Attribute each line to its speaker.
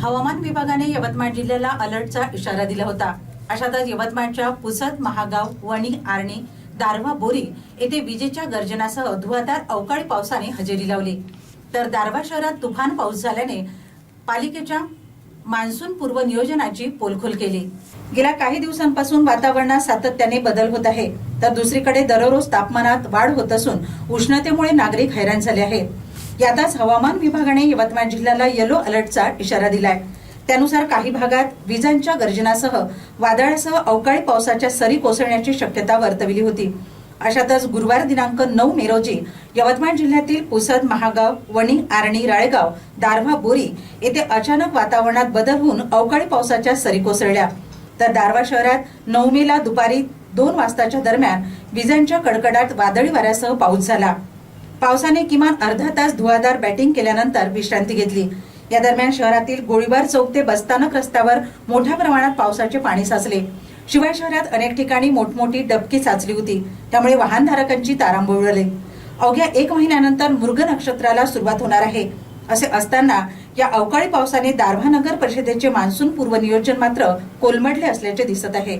Speaker 1: हवामान विभागाने यवतमाळ जिल्ह्याला अलर्टचा इशारा दिला होता. अशातच यवतमाळच्या पुसद महागाव वणी आर्णी दारव्हा बोरी येथे विजेच्या गर्जनासह धुवाधार अवकाळी पावसाने हजेरी लावली. तर दारव्हा शहरात तुफान पाऊस झाल्याने पालिकेच्या मान्सून पूर्व नियोजनाची पोलखोल केली. गेल्या काही दिवसांपासून वातावरणात सातत्याने बदल होत आहे. तर दुसरीकडे दररोज तापमानात वाढ होत असून उष्णतेमुळे नागरिक हैराण झाले आहेत. यातच हवामान विभागाने यवतमाळ जिल्ह्याला येलो अलर्टचा इशारा दिलाय. त्यानुसार काही भागात विजांच्या गर्जनासह वादळासह अवकाळी पावसाच्या सरी कोसळण्याची शक्यता वर्तविली होती. अशातच गुरुवार दिनांक नऊ मे रोजी यवतमाळ जिल्ह्यातील पुसद महागाव वणी आरणी राळेगाव दारव्हा बोरी येथे अचानक वातावरणात बदल होऊन अवकाळी पावसाच्या सरी कोसळल्या. तर दारव्हा शहरात नऊ मेला दुपारी दोन वाजताच्या दरम्यान विजांच्या कडकडाट वादळी वाऱ्यासह पाऊस झाला. पावसाने किमान अर्धा तास धुवाधार बॅटिंग केल्यानंतर विश्रांती घेतली. या दरम्यान शहरातील गोळीबार चौक ते बस्तानक रस्त्यावर मोठ्या प्रमाणात पावसाचे पाणी साचले. शिवाय शहरात अनेक ठिकाणी मोठमोठी डबकी साचली होती. त्यामुळे वाहनधारकांची तारांबळ उडाली. अवघ्या एक महिन्यानंतर मृग नक्षत्राला सुरुवात होणार आहे. असे असताना या अवकाळी पावसाने दारव्हा नगर परिषदेचे मान्सून पूर्व नियोजन मात्र कोलमडले असल्याचे दिसत आहे.